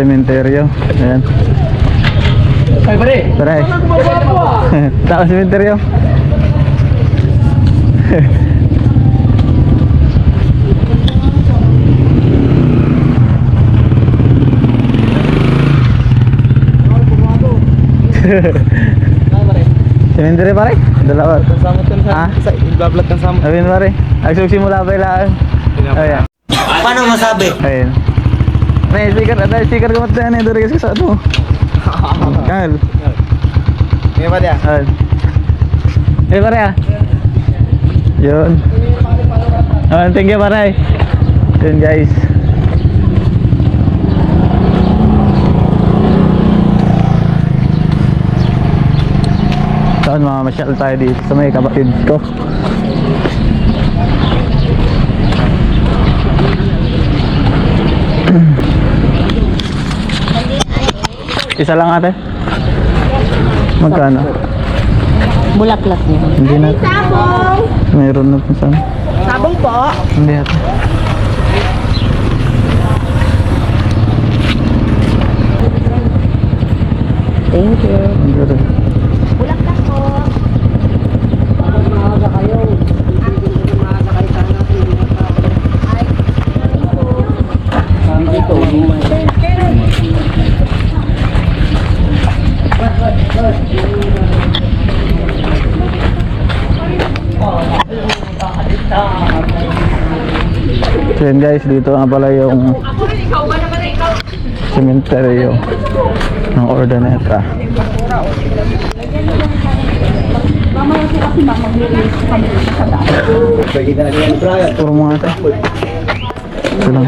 sementeryo. Ayan. Ay, pare. Tara eh. Tao sa sementeryo. Sementeryo pare? Dalawa. Samot kan Ah? sa i-vlog kan samot. Ayun pare. Nagsusimula pa ilaan. Ayan. Paano masabi? Ayun. May sticker, ada sticker ko mata ni dari sa ano. Kal. Ngayon pa dia. Ayun. Eh pare ah. Yun. Oh, thank you pare. Yun guys. Saan mamamasyal tayo dito sa may kapatid ko. Isa lang ate? Magkano? Bulaklak niya. Hindi na. Sabong! Mayroon na po sana. Sabong po. Hindi ate. Thank you. Hindi rin. So yun guys, dito nga pala yung cementerio ng Ordaneta. Puro mga ate. Ito lang.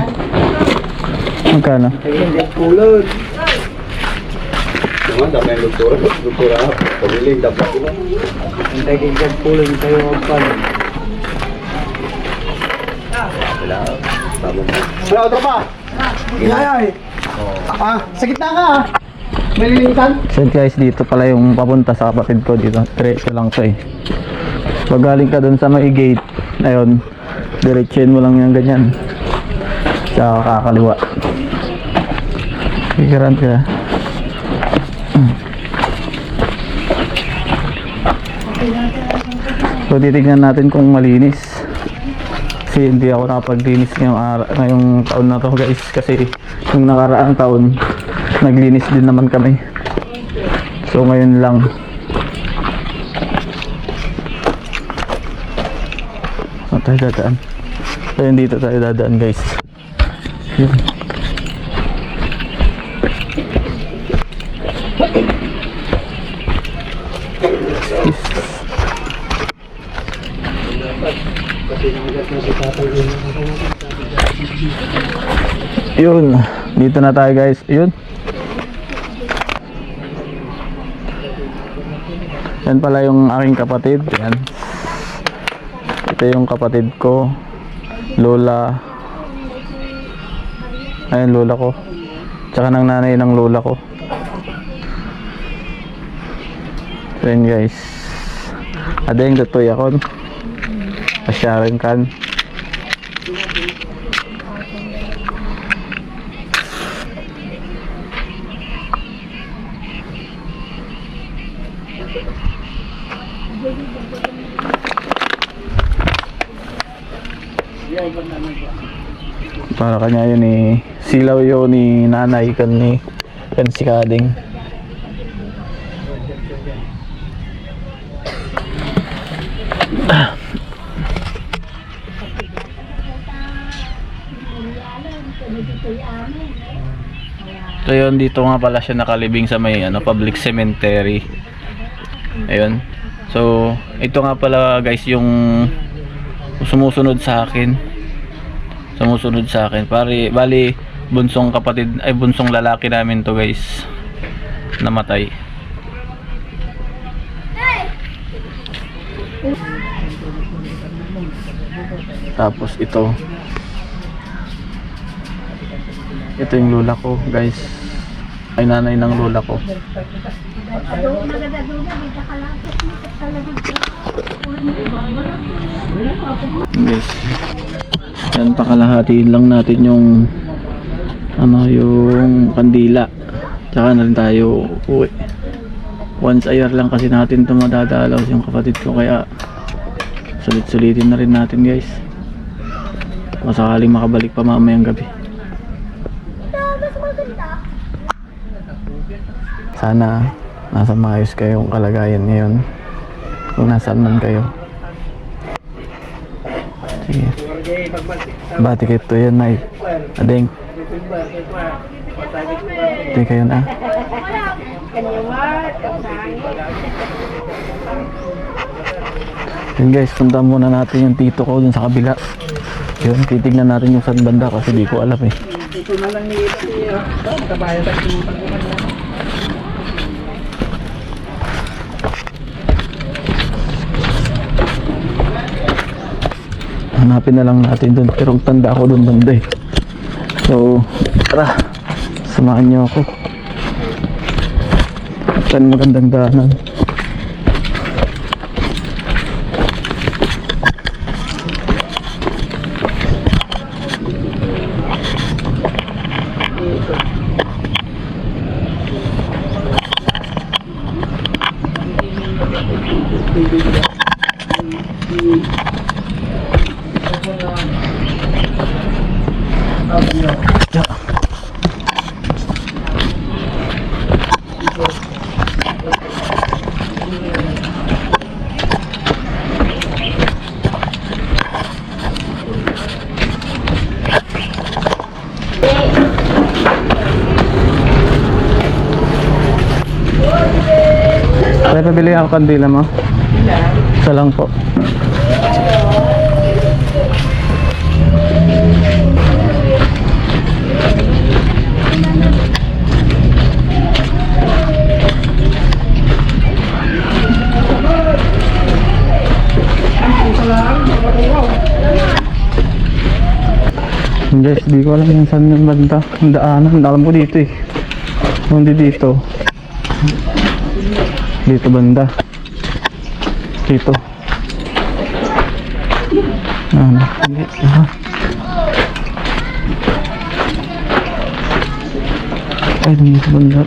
Magkano? Kulot. Naman, dami ang doktora. Doktora, pabiling dapat ko. Hintay kay Gad Kulot, tayo magpan. Wala. Wala, tropa. Inayay. Ah, sa gitna ka ah. Malilingkan. So guys, dito pala yung papunta sa kapatid ko dito. Diretso lang to eh. Pag galing ka dun sa may gate, ayun, diretsuin mo lang yung ganyan. Tsaka kakaliwa. Kikiran ka. So titignan natin kung malinis. Kasi hindi ako nakapaglinis ngayong, ara- ngayong taon na to guys. Kasi yung nakaraang taon, naglinis din naman kami. So ngayon lang. Saan tayo dadaan? So dito tayo dadaan guys. Yun. Yun, dito na tayo guys. Yun. Yan pala yung aking kapatid. Yan. Ito yung kapatid ko. Lola. Ayun, lola ko. Tsaka ng nanay ng lola ko. So yun guys. Ada yung tutoy ako. Pasyarin kan. Para kanya yun eh. Silaw yun ni nanay kan ni kan si Kading. So yun, dito nga pala siya nakalibing sa may ano, public cemetery. Ayun. So, ito nga pala guys yung sumusunod sa akin. Sumusunod sa akin. Pare, bali bunsong kapatid ay bunsong lalaki namin to guys. Namatay. Tapos ito. Ito yung lula ko, guys. Ay nanay ng lula ko. Guys. Yan pakalahati lang natin yung ano yung kandila. Tsaka na rin tayo uwi. Once a year lang kasi natin ito madadalaw yung kapatid ko kaya sulit-sulitin na rin natin guys. Masakaling makabalik pa mamayang gabi. Sana nasa maayos kayong kalagayan ngayon. Kung nasaan man kayo. Sige. Bati kayo to yan, Nay. Adeng. Hindi kayo na. Yun guys, sundan muna natin yung tito ko dun sa kabila. Yun, titignan natin yung saan banda kasi di ko alam eh. Hanapin na lang natin dun. Pero tanda ako dun banda eh. So, tara. Samahan niyo ako. Saan magandang daanan. May pabili ako kandila mo? Isa lang po. Guys, di ko alam yung saan yung banda. Ang daanan. Alam ko dito eh. Hindi dito. Dito banda. Dito. Ano? Hindi. Ah. Ay, dito banda.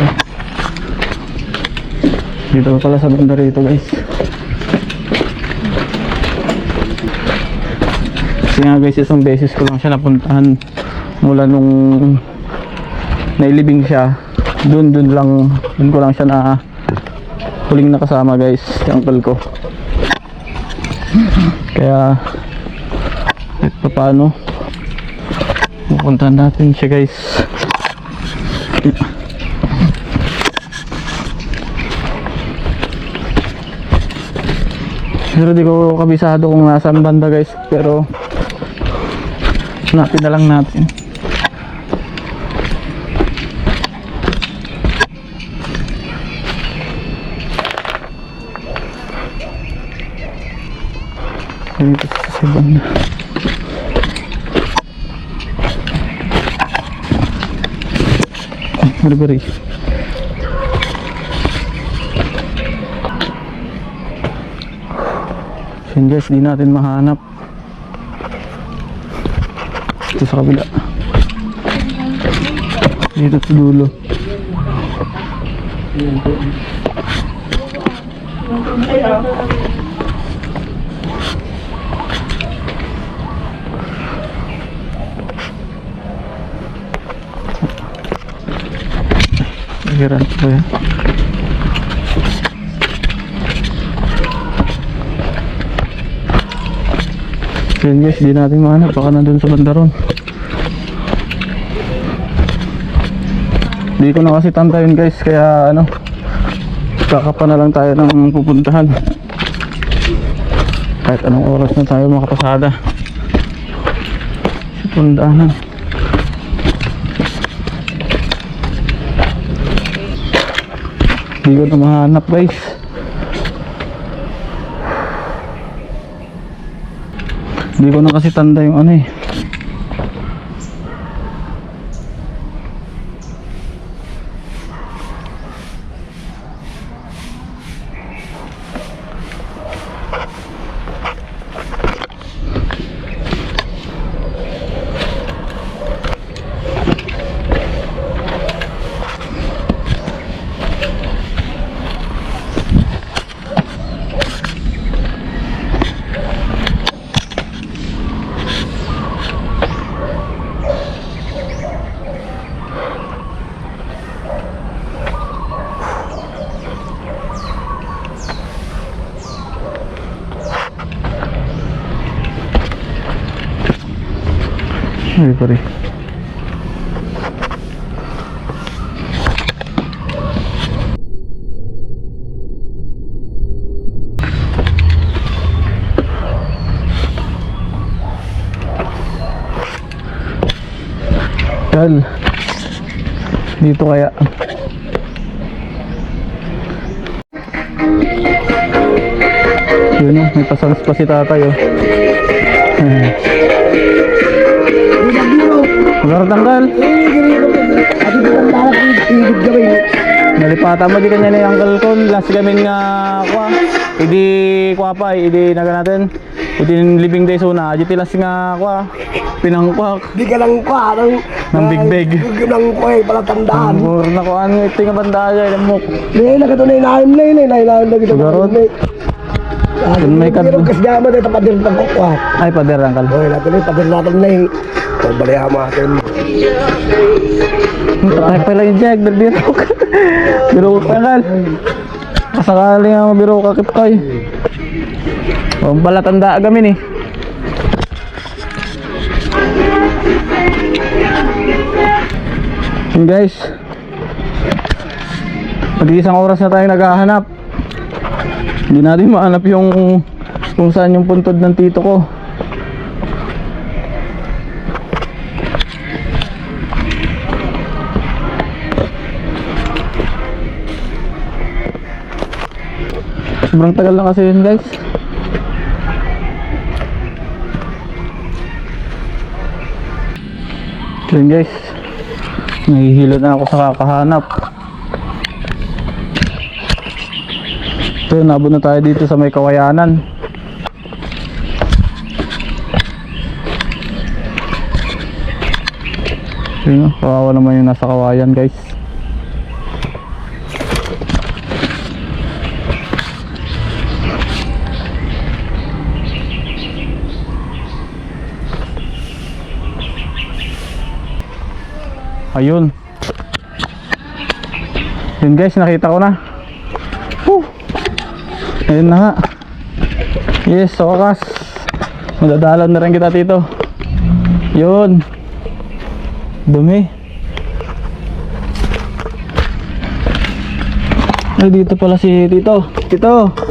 Dito pala sa banda rito guys. Kasi nga guys, isang beses ko lang siya napuntahan mula nung nailibing siya. Dun, dun lang, dun ko lang siya na huling nakasama guys, yung uncle ko. Kaya, kahit pa paano, pupuntahan natin siya guys. Pero di ko kabisado kung nasaan banda guys, pero hanapin na lang natin. Dito sa banda. Ay, Barbary. Yun guys, di natin mahanap. Dito sa kabila. Dito sa dulo. Hiran ko yan. Yun guys, di natin mahanap. Baka nandun sa banda ron. Di ko na kasi tanda yun guys. Kaya ano, kakapa na lang tayo ng pupuntahan. Kahit anong oras na tayo makapasada. Sa pundahan. Di ko na mahanap guys. Hindi ko na kasi tanda yung ano eh. Hindi pa. Tal. Dito kaya. Yun may pasalas pa si tatay oh. Magkaroon tanggal. Nalipatan mo di kanya na yung uncle ko. Last gamin nga kwa. Idi kwa pa, idi naga natin. Idi living days una. Adi tilas nga kwa. Pinangkwak. Di ka lang kwa, nang... Ng big bag. Di ka lang kwa, eh, pala tandaan. Mur na ko ano ito nga banda ay lamok. Di, nakatunay na ayun na yun, eh, nailawan na kita. Sugarot. Yun may kad- Pero kas gama dito padir ng kukwa. Ay pader uncle. Okay, natin eh, padir natin na yung... Pagbalihan mo atin. Ay pala yung Jack, nagbiro ka. Biro ka uncle. Kasakali nga mabiro ka kip kay. O pala tanda gamin eh. Yun guys. Pag-iisang oras na tayo naghahanap. Hindi natin mahanap yung kung saan yung puntod ng tito ko. Sobrang tagal na kasi yun guys. Yun guys. Nahihilo na ako sa kakahanap. So nabot na tayo dito sa may kawayanan. Yun, kawawa naman yung nasa kawayan guys. Ayun. Yun guys, nakita ko na. Whew. Ayun na nga. Yes, sa wakas. Madadalaw na rin kita dito. Yun. Dumi. Ay, dito pala si Tito. Tito.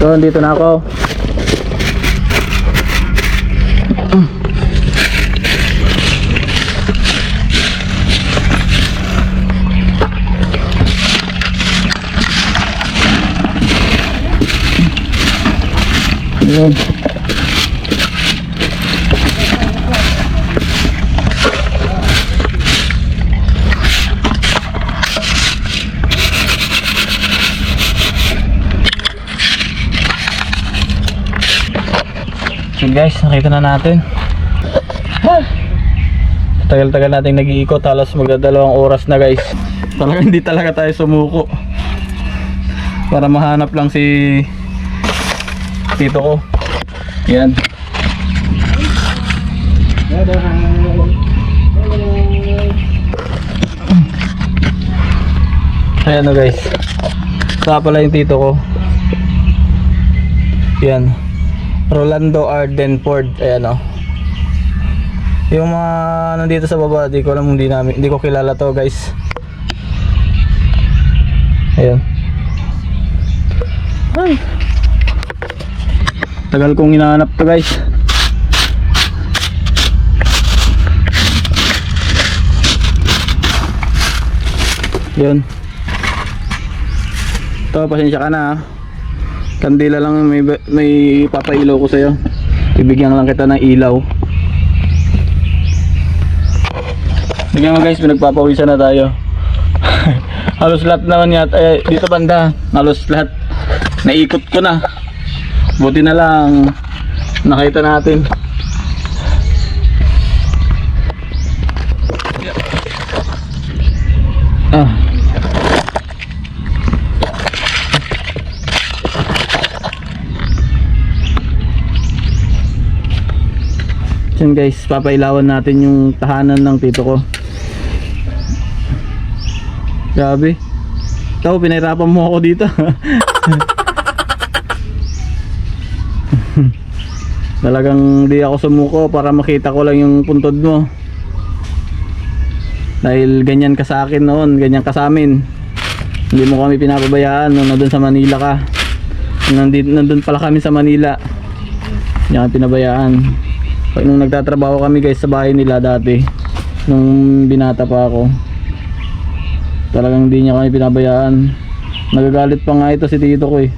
So, dito na ako. Ayan. So guys, nakita na natin. Tagal-tagal nating nag-iikot, halos magdadalawang oras na guys. Talagang hindi talaga tayo sumuko. Para mahanap lang si tito ko. Yan. Ayan o guys. Saka pala yung tito ko. Yan. Rolando Ardenford. Ayan o. Yung mga nandito sa baba, di ko alam hindi namin, hindi ko kilala to guys. Ayan. Ay. Tagal kong hinahanap to guys. Yun. Ito, pasensya ka na ha. Kandila lang may, may papailaw ko sa'yo. Bibigyan lang kita ng ilaw. Bigyan mo guys, pinagpapawisan na tayo. halos lahat naman yata, eh, dito banda, halos lahat naikot ko na. Buti na lang, nakita natin. Ah. Yan guys, papailawan natin yung tahanan ng tito ko. Grabe. Ikaw, pinahirapan mo ako dito. Talagang di ako sumuko para makita ko lang yung puntod mo. Dahil ganyan ka sa akin noon, ganyan ka sa amin. Hindi mo kami pinapabayaan nung nandun sa Manila ka. Nandun, nandun pala kami sa Manila. Hindi kami pinabayaan. Nung nagtatrabaho kami guys sa bahay nila dati, nung binata pa ako, talagang hindi niya kami pinabayaan. Nagagalit pa nga ito si tito ko eh.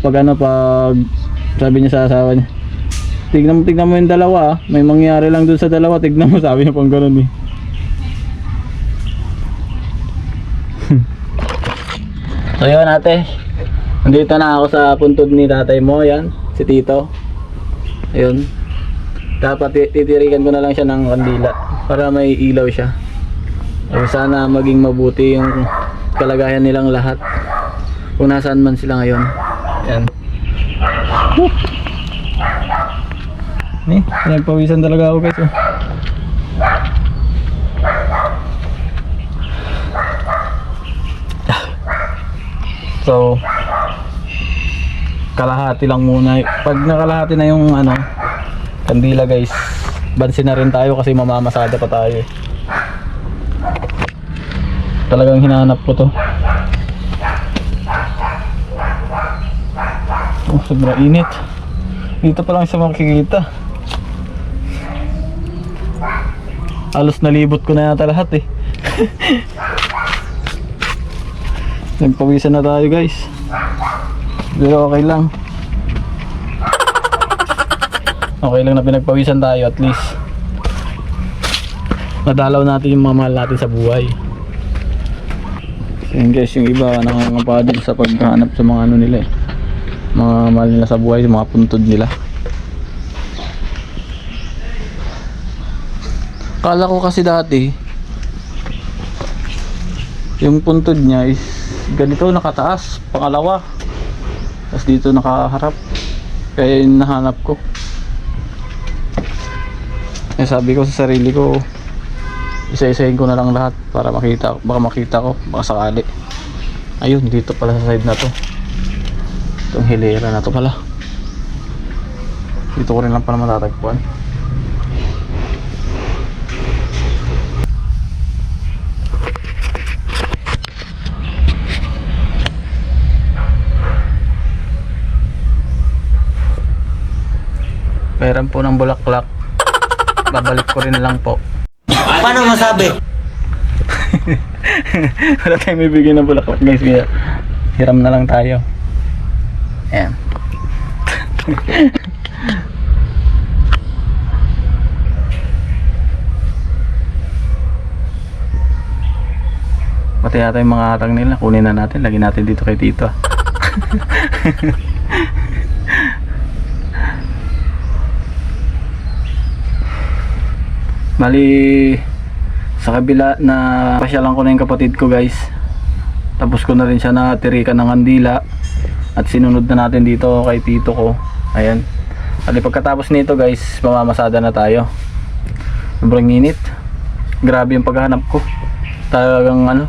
Pag ano, pag sabi niya sa asawa niya, tignan mo, tignan mo yung dalawa ah. May mangyari lang dun sa dalawa, tignan mo, sabi niya pang ganun eh. So yun ate, nandito na ako sa puntod ni tatay mo, yan, si Tito. Ayun. Dapat ti- titirikan ko na lang siya ng kandila para may ilaw siya. Ay, sana maging mabuti yung kalagayan nilang lahat. Kung nasaan man sila ngayon. Yan. Woo! Ni, pinagpawisan talaga ako guys. Oh. So, kalahati lang muna. Pag nakalahati na yung ano, kandila guys, bansin na rin tayo kasi mamamasada pa tayo. eh. Talagang hinahanap ko to. Oh, sobrang init. Dito pa lang siya makikita. Halos nalibot ko na yata lahat eh. Nagpawisan na tayo guys. Pero okay lang. Okay lang na pinagpawisan tayo at least. Madalaw natin yung mga mahal natin sa buhay. Yun guys, yung iba nakangapa din sa paghahanap sa mga ano nila eh. Mga mahal nila sa buhay, mga puntod nila. Kala ko kasi dati, yung puntod niya is ganito nakataas, pangalawa. Tapos dito nakaharap. Kaya yun nahanap ko. Eh sabi ko sa sarili ko, isa-isahin ko na lang lahat para makita, baka makita ko, baka sakali. Ayun, dito pala sa side na to. Itong hilera na to pala. Dito ko rin lang pala matatagpuan. Meron po ng bulaklak. Babalik ko rin lang po. Paano masabi? Wala tayong bibigyan ng bulaklak guys kaya hiram na lang tayo. Ayan. Pati yata yung mga atang nila, kunin na natin, lagyan natin dito kay Tito. Mali sa kabila na pasyalan ko na yung kapatid ko guys. Tapos ko na rin siya natirikan ng kandila at sinunod na natin dito kay tito ko. Ayan. At pagkatapos nito guys mamamasada na tayo. Sobrang init. Grabe yung paghahanap ko. Talagang ano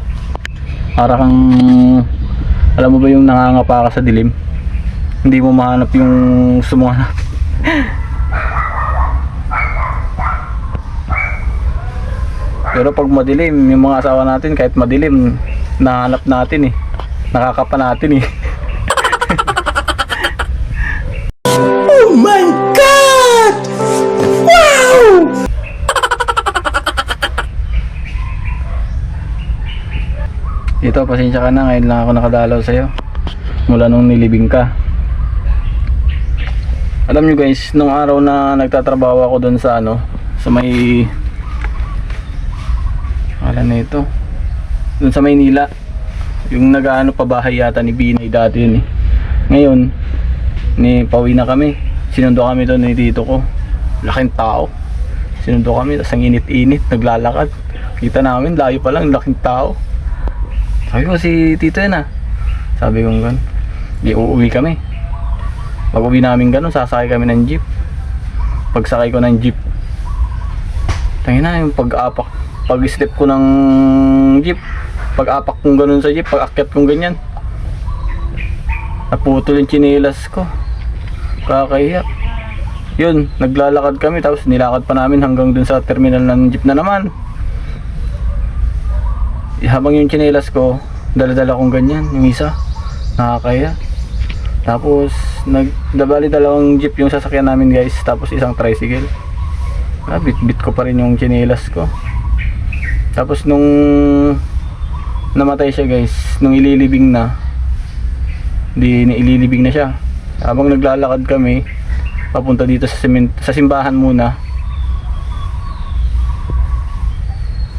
para alam mo ba yung nangangapa ka sa dilim? Hindi mo mahanap yung sumuhanap Pero pag madilim, yung mga asawa natin kahit madilim, nahanap natin eh. Nakakapa natin eh. oh my God! Wow! Tito, pasensya ka na. Ngayon lang ako nakadalaw sa'yo. Mula nung nilibing ka. Alam nyo guys, nung araw na nagtatrabaho ako doon sa ano, sa may... Na ito. Doon sa Maynila. Yung nag-ano pa bahay yata ni Binay dati yun eh. Ngayon, ni pauwi na kami. Sinundo kami doon ni tito ko. Laking tao. Sinundo kami, tapos ang init-init, naglalakad. Kita namin, layo pa lang, laking tao. Sabi ko, si tito yan ah. Sabi ko gan. Di uuwi kami. Pag uwi namin ganun, sasakay kami ng jeep. Pagsakay ko ng jeep, tangin na yung pag-apak, pag-slip ko ng jeep, pag-apak kong ganun sa jeep, pag-akyat kong ganyan. Naputol yung chinelas ko. Kakahiya. Yun, naglalakad kami tapos nilakad pa namin hanggang dun sa terminal ng jeep na naman. Habang yung chinelas ko, dala-dala kong ganyan, yung isa. Nakakaya. Tapos, nag, dabali dalawang jeep yung sasakyan namin guys, tapos isang tricycle. Ah, bit-bit ko pa rin yung chinelas ko. Tapos nung namatay siya guys, nung ililibing na, di ililibing na siya. Habang naglalakad kami, papunta dito sa, simen- sa simbahan muna,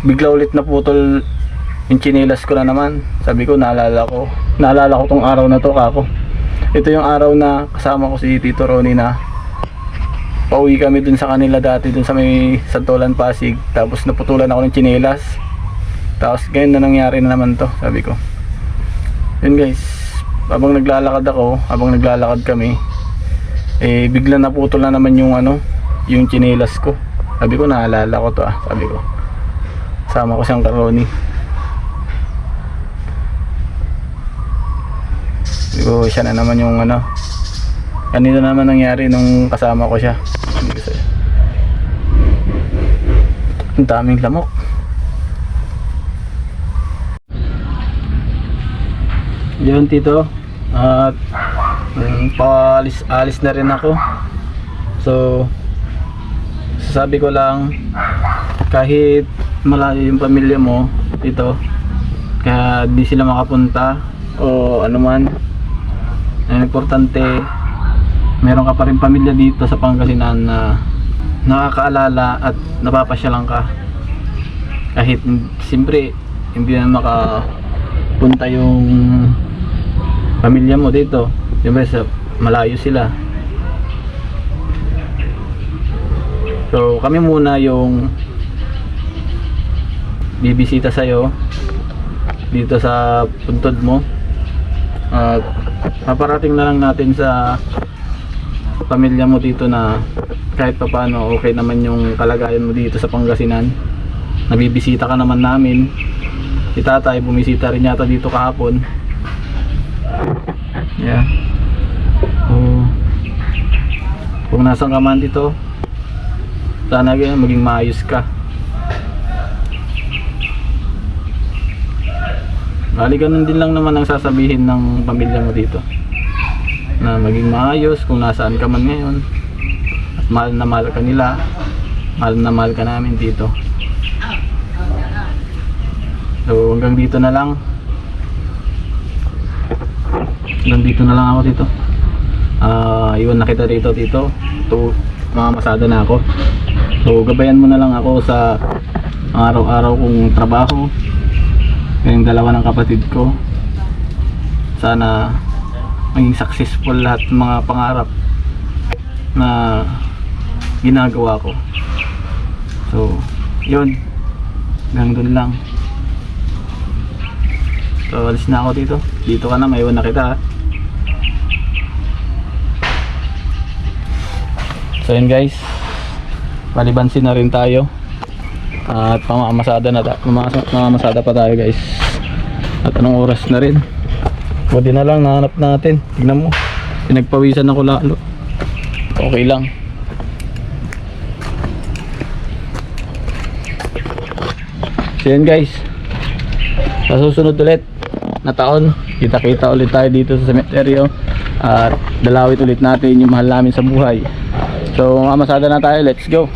bigla ulit naputol yung chinelas ko na naman. Sabi ko, naalala ko. Naalala ko tong araw na to, kako. Ito yung araw na kasama ko si Tito Ronnie na pauwi kami dun sa kanila dati dun sa may Santolan Pasig. Tapos naputulan ako ng chinelas. Tapos ganyan na nangyari na naman to, sabi ko. Yun guys, habang naglalakad ako, habang naglalakad kami, eh bigla naputol na naman yung ano, yung chinelas ko. Sabi ko, naalala ko to ah, sabi ko. Sama ko siyang karoni. Sabi ko, siya na naman yung ano. Kanina naman nangyari nung kasama ko siya. Ang daming lamok. Yun tito. At um, paalis alis na rin ako. So sasabi ko lang kahit malayo yung pamilya mo dito kaya di sila makapunta o ano man ang importante meron ka pa rin pamilya dito sa Pangasinan na nakakaalala at napapasyalan ka. Kahit siyempre hindi na makapunta yung pamilya mo dito. Siyempre sa malayo sila. So kami muna yung bibisita sa'yo dito sa puntod mo. At paparating na lang natin sa pamilya mo dito na kahit pa paano okay naman yung kalagayan mo dito sa Pangasinan. Nabibisita ka naman namin. Si tatay bumisita rin yata dito kahapon. Yeah. So, kung nasan ka man dito sana ganyan maging maayos ka. Bali ganun din lang naman ang sasabihin ng pamilya mo dito na maging maayos kung nasaan ka man ngayon. At mahal na mahal ka nila. Mahal na mahal ka namin dito. So hanggang dito na lang. Hanggang dito na lang ako dito. Ah iwan na kita dito dito. To mamamasada na ako. So gabayan mo na lang ako sa araw-araw kong trabaho. Yung dalawa ng kapatid ko. Sana maging successful lahat ng mga pangarap na ginagawa ko. So yun. Hanggang dun lang. So alis na ako dito. Dito ka na maiwan na kita so yun guys. Palibansin na rin tayo. At mamamasada na mamamasada pa tayo guys. At anong oras na rin buti na lang nahanap natin. Tignan mo. Pinagpawisan ako lalo. Okay lang. So yun guys. Sa susunod ulit na taon kita kita ulit tayo dito sa cemetery at dalawit ulit natin yung mahal namin sa buhay. So mamasada na tayo. Let's go